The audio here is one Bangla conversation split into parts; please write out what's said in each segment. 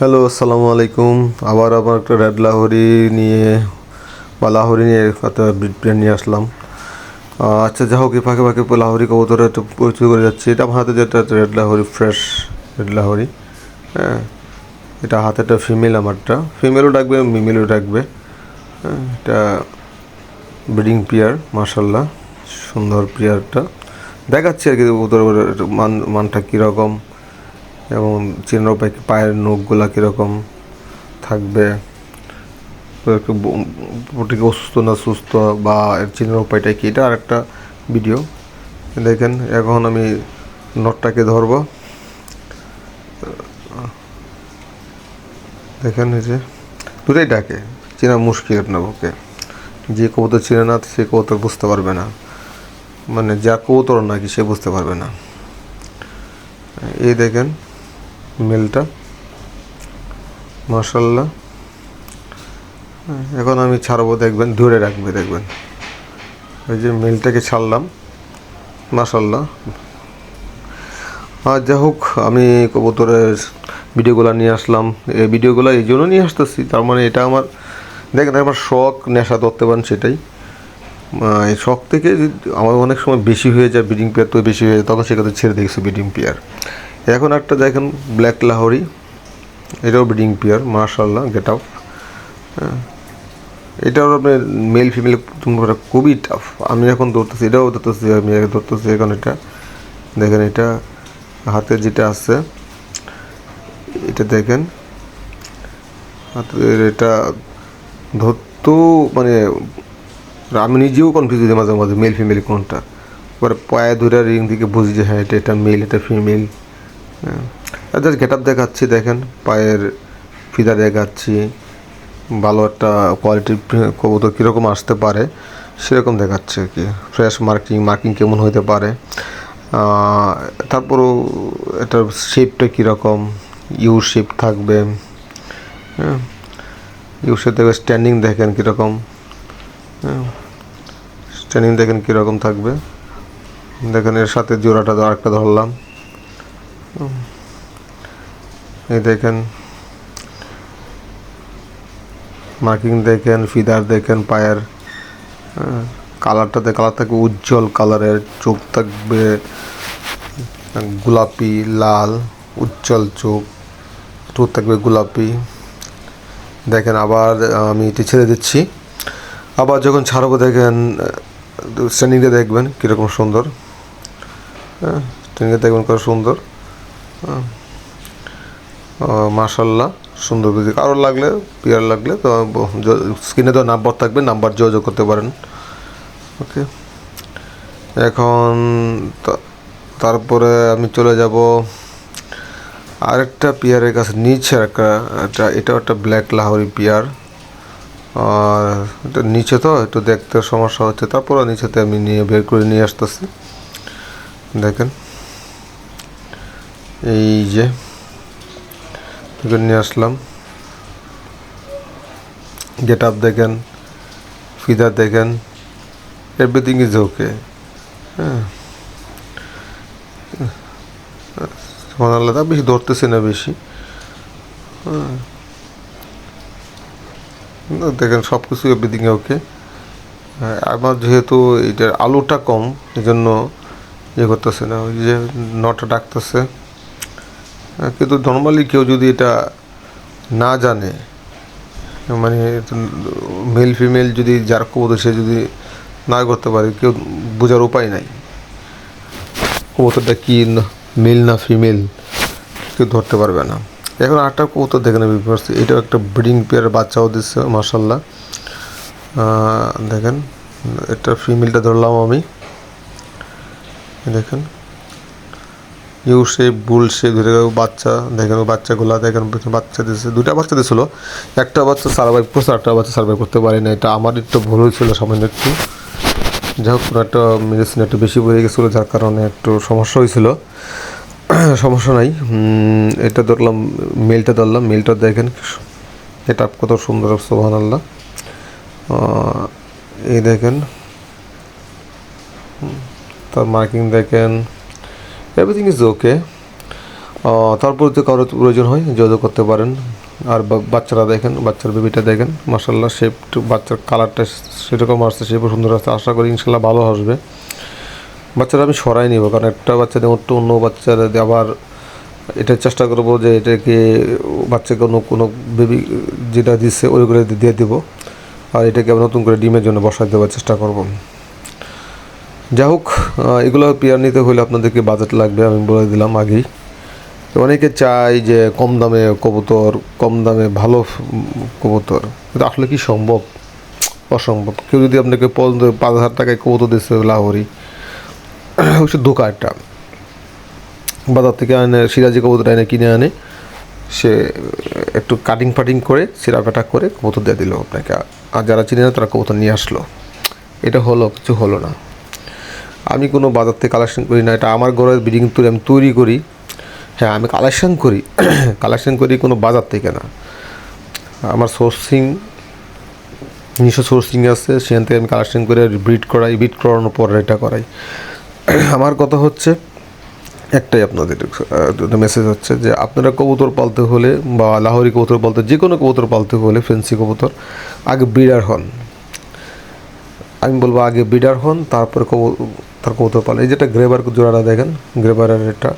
হ্যালো, আসসালামু আলাইকুম। আবার আবার একটা রেড লাহরি নিয়ে বা লাহরি নিয়ে একটা ব্রিড নিয়ে আসলাম। আচ্ছা যা হোক ফাঁকে ফাঁকে লাহরি কবুতরের একটু পরিচয় করে যাচ্ছি। এটা আমার হাতে যেটা red Lahori, fresh red Lahori হ্যাঁ। এটা হাতে একটা ফিমেল আমারটা। ফিমেলও ডাকবে, মিমেলও ডাকবে হ্যাঁ। এটা ব্রিডিং পিয়ার মার্শাল্লাহ সুন্দর পিয়ারটা। দেখাচ্ছি আর কি কবুতরের মান, মানটা কীরকম। এবং চিনের উপায় পায়ের নখগুলা কীরকম থাকবে? ওটিকে অসুস্থ না সুস্থ? বা এর চিনের উপায়টা কি? এটা আর একটা ভিডিও দেখেন, এখন আমি নটটাকে ধরবো। দেখেন এই যে, দুটাই ডাকে। চেনা মুশকিল আপনার ওকে যে কবুতর চেনে না, সে কবুতর বুঝতে পারবে না। মানে যা কবুতর নাকি সে বুঝতে পারবে না। এই দেখেন মেলটা। মার্শাল্লাহ এখন আমি ছাড়বো, দেখবেন, ধরে রাখবে, দেখবেন। ওই যে মেলটাকে ছাড়লাম। মার্শাল্লাহ আর যাই হোক, আমি কবুতরের ভিডিওগুলো নিয়ে আসলাম। এই ভিডিওগুলো এই জন্য নিয়ে আসতেছি, তার মানে এটা আমার, দেখেন, আমার শখ, নেশা ধরতে পারেন সেটাই। এই শখ থেকে আমার অনেক সময় বেশি হয়ে যায়, ব্রিডিং পেয়ার তো বেশি হয়ে যায়, তখন সেক্ষেত্রে ছেড়ে দেখছি ব্রিডিং পেয়ার। এখন একটা দেখেন ব্ল্যাক লাহরি। এটাও ব্রিডিং পেয়ার মার্শাল্লাহ গেট আপ এটাও আপনার মেল ফিমেল খুবই টাফ আমি এখন ধরতেছি, এটাও ধরতেছি, আমি ধরতেছি এখন এটা। দেখেন এটা, হাতে যেটা আছে, এটা দেখেন। হাতের এটা ধরতেও মানে আমি নিজেও কনফিউজ হই মাঝে মাঝে মেল ফিমেল কোনটা। পরে পায়ে ধরে রিং দিকে বুঝি যে হ্যাঁ এটা এটা মেল এটা ফিমেল জাস্ট গেট আপ দেখাচ্ছি, দেখেন। পায়ের ফিতা দেখাচ্ছি। ভালো একটা কোয়ালিটির কবুতর কীরকম আসতে পারে, সেরকম দেখাচ্ছে আর কি। ফ্রেশ মার্কিং মার্কিং কেমন হতে পারে। তারপরও এটার শেপটা কীরকম ইউ শেপ থাকবে। হ্যাঁ। ইউ শেপ দেখবে স্ট্যান্ডিং দেখেন কীরকম। হ্যাঁ। স্ট্যান্ডিং দেখেন কীরকম থাকবে। দেখেন, এর সাথে জোড়াটা আরেকটা ধরলাম। এই দেখেন মার্কিং দেখেন ফিদার দেখেন, পায়ের কালারটাতে কালার থাকবে উজ্জ্বল কালারের চোখ থাকবে গোলাপি, লাল, উজ্জ্বল চোখ, ঠোঁট থাকবে গোলাপি। দেখেন আবার আমি এটি ছেড়ে দিচ্ছি। আবার যখন ছাড়বো, দেখেন স্ট্যান্ডিংটা দেখবেন কীরকম সুন্দর। হ্যাঁ স্ট্যান্ডিংটা দেখবেন কত সুন্দর। মাশাল্লাহ সুন্দর যদি কারোর লাগলে, পেয়ার লাগলে তো স্ক্রিনে তো নাম্বার থাকবে, নাম্বার যোগাযোগ করতে পারেন। ওকে। এখন তারপরে আমি চলে যাব আরেকটা পেয়ারের কাছে, নিচে একটা একটা, এটাও একটা ব্ল্যাক লাহোরি পেয়ার। আর এটা নিচে তো, একটু দেখতে সমস্যা হচ্ছে তারপরে নিচেতে আমি নিয়ে, বের করে নিয়ে আসতেছি। দেখেন। এই যে নিয়ে আসলাম। গেট আপ দেখেন ফিদার দেখেন এভরিথিং ইজ ওকে হ্যাঁ। আল্লাহ বেশি ধরতেছে না বেশি। হ্যাঁ। দেখেন সব কিছু এভরিথিং ওকে আমার যেহেতু এটার আলোটা কম এই জন্য ইয়ে করতেছে না, ওই যে নটা ডাকতেছে। কিন্তু নর্মালি কেউ যদি এটা না জানে মানে মেল ফিমেল যদি যার কবুতর সে যদি না করতে পারে, কেউ বোঝার উপায় নাই। কবুতরটা কি মেল না ফিমেল কেউ ধরতে পারবে না। এখন আটটা কবুতর দেখে নেবে এটাও একটা ব্রিডিং পেয়ার বাচ্চাও দিচ্ছে মার্শাল্লাহ দেখেন এটা ফিমেলটা ধরলাম আমি। দেখেন। ইউ শেপ বুল শেপ ধরে গেল বাচ্চা দেখেন বাচ্চাগুলো দেখেন বাচ্চা দিয়েছে দুটা বাচ্চা দিয়েছিল একটা বাচ্চা সার্ভাইভ করছে একটা বাচ্চা সার্ভাইভ করতে পারে না এটা আমার একটু ভুল হয়েছিল সামান্য একটু। যাই হোক একটা মেডিসিন একটু বেশি বেড়ে গেছিল, যার কারণে একটু সমস্যা হয়েছিল। সমস্যা নাই। এটা ধরলাম মেলটা ধরলাম। মেলটা দেখেন, এটা কত সুন্দর সোহান আল্লাহ এই দেখেন তার মার্কিং দেখেন। এভরিথিং ইজ ওকে তারপর যদি কারোর প্রয়োজন হয়, যোগাযোগ করতে পারেন। আর বাচ্চারা দেখেন, বাচ্চার বেবিটা দেখেন। মাসাল্লাহ শেপ বাচ্চার কালারটা সেরকম আসছে শেপও সুন্দর আসছে। আশা করি ইনশাল্লাহ ভালো আসবে। বাচ্চারা আমি সরাই নিব, কারণ একটা বাচ্চা দিয়ে একটু অন্য বাচ্চারা আবার এটা চেষ্টা করব যে এটাকে বাচ্চাকে অন্য কোনো বেবি যেটা দিচ্ছে ওইগুলো দিয়ে দেবো। আর এটাকে আমি নতুন করে ডিমের জন্য বসায় দেওয়ার চেষ্টা করব। যাই হোক এগুলো পেয়ার নিতে হলে আপনাদেরকে বাজেট লাগবে, আমি বলে দিলাম আগেই। তো অনেকে চায় যে কম দামে কবুতর, কম দামে ভালো কবুতর। কিন্তু আসলে কি সম্ভব? অসম্ভব। কেউ যদি আপনাকে পাঁচ হাজার টাকায় কবুতর দিচ্ছে লাহরি, হচ্ছে ধোকা একটা। বাজার থেকে আনে, সিরাজি কবুতর এনে, কিনে আনে, সে, একটু কাটিং ফাটিং করে সিরা কাটা করে কবুতর দিয়ে দিল আপনাকে। আর যারা চিনে না, তারা কবুতর নিয়ে আসলো। এটা হলো, কিছু হলো না। আমি কোনো বাজার থেকে কালেকশন করি না, এটা আমার ঘরের বিল্ডিং তৈরি আমি তৈরি করি। হ্যাঁ আমি কালেকশন করি কালেকশন করি কোনো বাজার থেকে না। আমার সোর্সিং নিজস্ব সোর্সিং আছে, সেখান থেকে আমি কালেকশন করে ব্রিড করাই ব্রিড করানোর পর এটা করাই। আমার কথা হচ্ছে, একটাই আপনাদের মেসেজ হচ্ছে যে আপনারা কবুতর পালতে হলে বা লাহোরি কবুতর পালতে যে কোনো কবুতর পালতে হলে ফেন্সি কবুতর, আগে ব্রিডার হন। আমি বলব আগে বিডার হন, তারপরে তার কবুতর পালেন এই যেটা গ্রেবার জোড়াটা দেখেন গ্রেবারের এটা,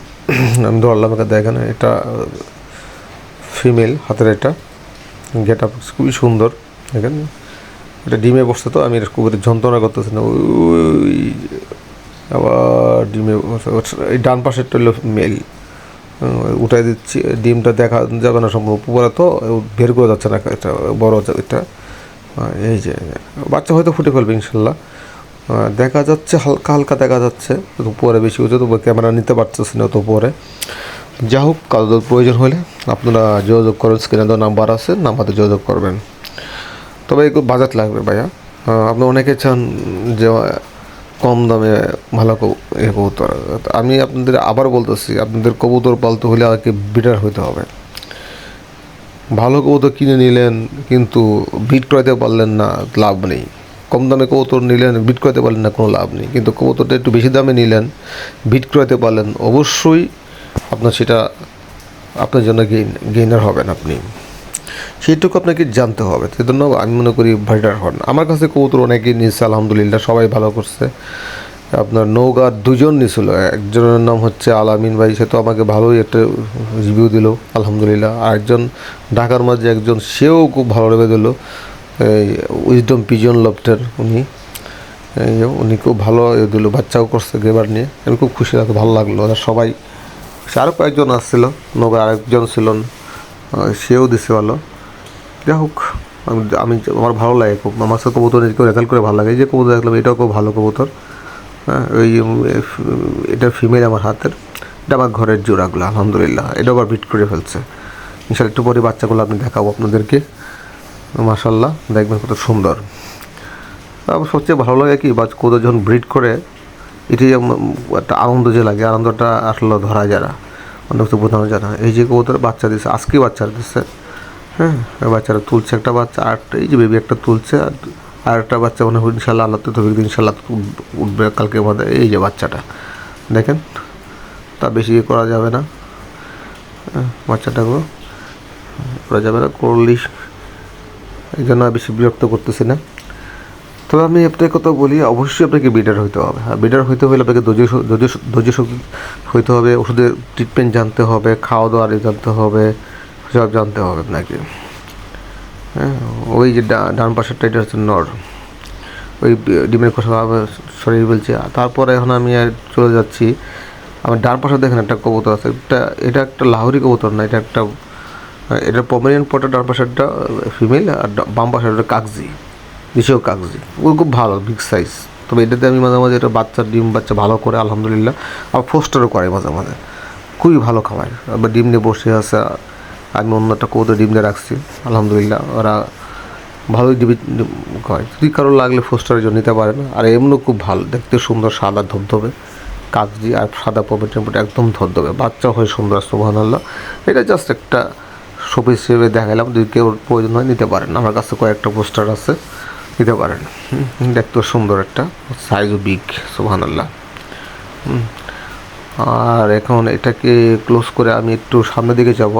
আমি ধরলাম এটা দেখেন, এটা ফিমেল হাতের এটা গেট আপ খুবই সুন্দর, দেখেন। এটা ডিমে বসছে তো, আমি খুব যন্ত্রণা করতেছি না, ওই আবার ডিমে এই ডান পাশেরটা হলো মেল উঠাই দিচ্ছি, ডিমটা দেখা যাবে না সম্ভব, উপরে তো, বের করে যাচ্ছে না এটা বড় এটা। এই যে, বাচ্চা হয়তো ফুটে ফেলবে, ইনশাল্লাহ। দেখা যাচ্ছে, হালকা হালকা দেখা যাচ্ছে উপরে বেশি হচ্ছে তো ক্যামেরা নিতে পারতেছে না তো উপরে যা হোক কারোর প্রয়োজন হলে আপনারা যোগাযোগ করুন স্ক্রিনে দেওয়া নাম্বার আছে, নাম্বারে যোগাযোগ করবেন। তবে একটু বাজেট লাগবে ভাইয়া। আপনি অনেকে চান যে, কম দামে ভালো কবুতর। আমি আপনাদের আবার বলতেছি, আপনাদের কবুতর পালতে হলে আগে বিটার হতে হবে। ভালো কবুতর কিনে নিলেন, কিন্তু বিট করাতে পারলেন না, লাভ নেই। কম দামে কবুতর নিলেন বিট করাতে পারলেন না, কোনো লাভ নেই। কিন্তু কবুতরটা একটু বেশি দামে নিলেন বিট করাতে পারলেন, অবশ্যই আপনার সেটা আপনার জন্য গেইন গেইনার হবেন আপনি। সেইটুকু আপনাকে জানতে হবে। সেই জন্য আমি মনে করি ভাইডার হন। আমার কাছে কবুতর অনেকেই নিয়েছে, আলহামদুলিল্লাহ, সবাই ভালো করছে। আপনার নৌকার দুজন নিয়েছিল একজনের নাম হচ্ছে আলামিন ভাই, সে তো আমাকে ভালোই একটা রিভিউ দিল, আলহামদুলিল্লাহ। আর একজন ঢাকার মাঝে একজন, সেও খুব ভালো রেখে দিল। এই উইজডম পিজন লফটের উনি। উনি খুব ভালো দিল, বাচ্চাও করছে গেবার নিয়ে। আমি খুব খুশি লাগল, ভালো লাগল। ওরা সবাই আরও কয়েকজন আসছিল নৌকার আরেকজন ছিল সেও দিছে ভালো। যাই হোক, আমি আমি, আমার ভালো লাগে খুব। আমার সাথে কবুতর নিজেকে রেজাল্ট করে ভালো লাগে। এই যে কবুতর দেখলাম, এটাও খুব ভালো কবুতর। হ্যাঁ ওই এটা ফিমেল আমার হাতের। এটা আমার ঘরের জোড়াগুলো আলহামদুলিল্লাহ। এটা আবার বিট করে ফেলছে। ইনশাল্লাহ একটু পরে বাচ্চাগুলো আপনি দেখাবো আপনাদেরকে। মাশাল্লাহ দেখবেন কত সুন্দর। আমার সবচেয়ে ভালো লাগে কি বা কোথাও যখন ব্রিড করে এটি একটা আনন্দ যে লাগে। আনন্দটা আসলে ধরা যায় না কিছু বোঝানো না এই যে কবুতর বাচ্চা দিচ্ছে আজকে বাচ্চা দিচ্ছে হ্যাঁ বাচ্চারা তুলছে একটা বাচ্চা, আর এই যে বেবি একটা তুলছে, আর আর একটা বাচ্চা মনে হয় ইনশাল্লাহ আল্লাহ তবে ইনশাল্লাহ উঠবে কালকে মধ্যে এই যে বাচ্চাটা। দেখেন তা বেশি ইয়ে করা যাবে না। হ্যাঁ, বাচ্চাটাকেও করা যাবে না করলি এই জন্য বেশি বিরক্ত করতেছি না। তবে আমি আপনাকে কথা বলি অবশ্যই আপনাকে বিডার হইতে হবে। আর বিডার হইতে হলে আপনাকে ধৈর্য শক্তি হইতে হবে ওষুধের ট্রিটমেন্ট জানতে হবে খাওয়া দাওয়ার এ জানতে হবে সব জানতে হবে আপনাকে। হ্যাঁ ওই যে ডান পাশেরটা এটা হচ্ছে নর। ওই ডিমের খোসা শরীর বলছে আর তারপরে এখন আমি আর চলে যাচ্ছি। আমার ডান পাশে দেখেন একটা কবুতর আছে। এটা এটা একটা লাহোরি কবুতর না, এটা একটা, এটা পমেরিয়ান পটের ডান পাশেরটা ফিমেল আর বাম পাশের একটা কাকজি, দেশীয় কাগজি ও খুব ভালো বিগ সাইজ তবে এটাতে আমি মাঝে মাঝে এটা বাচ্চা, ডিম, বাচ্চা ভালো করে, আলহামদুলিল্লাহ। আর ফোস্টারও করে মাঝে মাঝে। খুবই ভালো খাবার আবার ডিম নিয়ে বসে আছে আমি অন্য একটা কৌতো ডিম দিয়ে রাখছি। আলহামদুলিল্লাহ, ওরা ভালোই ডিবি হয় যদি কারও লাগলে ফোস্টারের জন্য নিতে পারেন। আর এমনিও খুব ভালো, দেখতে সুন্দর, সাদা, ধবধবে, কাগজি আর সাদা পমেট টেম্পট একদম ধবধবে। বাচ্চা হয়ে সুন্দর সোহান আল্লাহ এটা জাস্ট একটা শোপিস হিসেবে দেখালাম, যদি কেউ প্রয়োজন হয় নিতে পারেন। আমার কাছে কয়েকটা পোস্টার আছে, নিতে পারেন। দেখতেও সুন্দর একটা সাইজও বিগ সোহান আল্লাহ আর এখন এটাকে ক্লোজ করে আমি একটু সামনের দিকে যাব।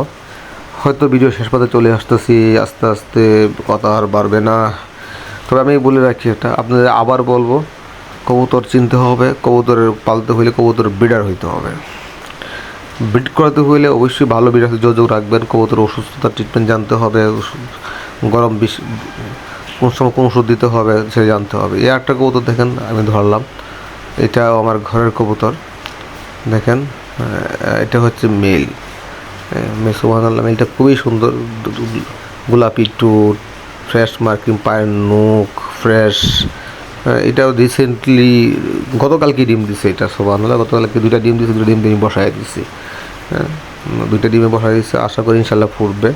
হয়তো ভিডিও শেষ পথে চলে আসতেছি, আস্তে আস্তে কথা আর বাড়বে না। তবে আমি বলে রাখি এটা, আপনাদের আবার বলব, কবুতর চিনতে হবে, কবুতরের পালতে হলে কবুতর বিডার হইতে হবে। ব্রিড করাতে হলে অবশ্যই ভালো বিড়াল যোগাযোগ রাখবেন কবুতর অসুস্থতার ট্রিটমেন্ট জানতে হবে গরম বিষ, কোন সময় কোন ওষুধ দিতে হবে সেটা জানতে হবে। এই একটা কবুতর দেখেন, আমি ধরলাম, এটাও আমার ঘরের কবুতর। দেখেন এটা হচ্ছে মেল মেসোমানাল্লাহ মেলটা খুবই সুন্দর গোলাপি টুট ফ্রেশ মার্কিং পায়ের নখ ফ্রেশ এটাও রিসেন্টলি গতকালকে ডিম দিছে এটা সোবানুল্লাহ গতকালকে দুইটা ডিম দিছে দুটো ডিম ডিম বসায় দিছে। হ্যাঁ দুইটা ডিমে বসায় দিচ্ছে আশা করি ইনশাল্লাহ ফুটবে।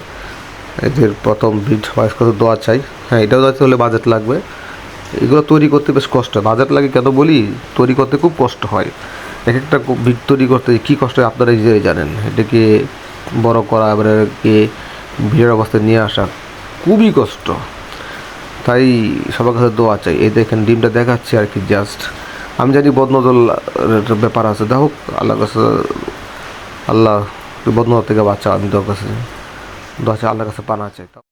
এদের প্রথম ব্রিড বয়স কত দোয়া চাই। হ্যাঁ এটাও যাতে হলে বাজেট লাগবে। এগুলো তৈরি করতে বেশ কষ্ট। হয়। বাজেট লাগে কেন বলি? তৈরি করতে খুব কষ্ট হয়। এক একটা ব্রিড তৈরি করতে কী কষ্ট হয় আপনারা নিজেরাই জানেন। এটাকে বড় করা, এবারে ভিড়ের অবস্থায় নিয়ে আসা খুবই কষ্ট। তাই সবার কাছে দোয়া চাই। এই দেখেন, ডিমটা দেখাচ্ছে আর কি জাস্ট আমি জানি বদনজল ব্যাপার আছে। দেখো আল্লাহ কাছে, আল্লাহ বদনজল থেকে বাচ্চা আমি দোয়ার কাছে দোয়া চাই, আল্লাহর কাছে পানা চাই।